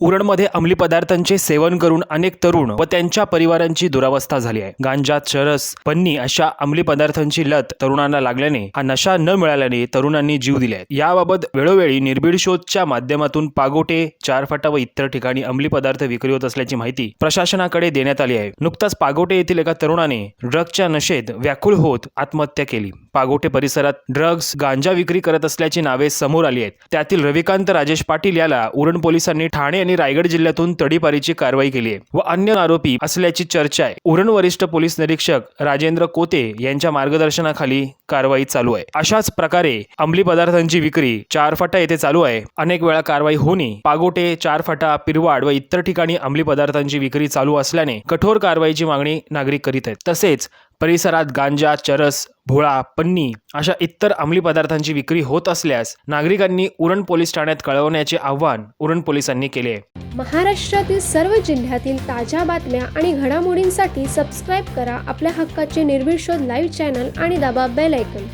उरणमध्ये अंमली पदार्थांचे सेवन करून अनेक तरुण व त्यांच्या परिवारांची दुरावस्था झाली आहे. गांजा चरस पन्नी अशा अंमली पदार्थांची लत तरुणांना लागल्याने हा नशा न मिळाल्याने तरुणांनी जीव दिले आहेत. याबाबत वेळोवेळी निर्भीड शोधच्या माध्यमातून पागोटे चारफाटा व इतर ठिकाणी अंमली पदार्थ विक्री होत असल्याची माहिती प्रशासनाकडे देण्यात आली आहे. नुकताच पागोटे येथील एका तरुणाने ड्रग्जच्या नशेत व्याकुळ होत आत्महत्या केली. पागोटे परिसरात ड्रग्ज गांजा विक्री करत असल्याची नावे समोर आली आहेत. त्यातील रविकांत राजेश पाटील याला उरण पोलिसांनी ठाणे आणि रायगड जिल्ह्यातून तडीपारीची कारवाई केली आहे व अन्य आरोपी असल्याची चर्चा आहे. उरण वरिष्ठ पोलीस निरीक्षक राजेंद्र कोते यांच्या मार्गदर्शनाखाली कारवाई चालू आहे. अशाच प्रकारे अंमली पदार्थांची विक्री चार फाटा येथे चालू आहे. अनेक वेळा कारवाई होणे पागोटे चार फाटा पिरवाड व इतर ठिकाणी अंमली पदार्थांची विक्री चालू असल्याने कठोर कारवाईची मागणी नागरिक करीत आहेत. तसेच परिसरात गांजा चरस भोळा पन्नी अशा इतर अंमली पदार्थांची विक्री होत असल्यास नागरिकांनी उरण पोलीस ठाण्यात कळवण्याचे आव्हान उरण पोलिसांनी केले. महाराष्ट्रातील सर्व जिल्ह्यातील ताज्या बातम्या आणि घडामोडींसाठी सबस्क्राईब करा आपल्या हक्काचे निर्भीड शोध लाईव्ह चॅनल आणि दाबा बेल ऐकन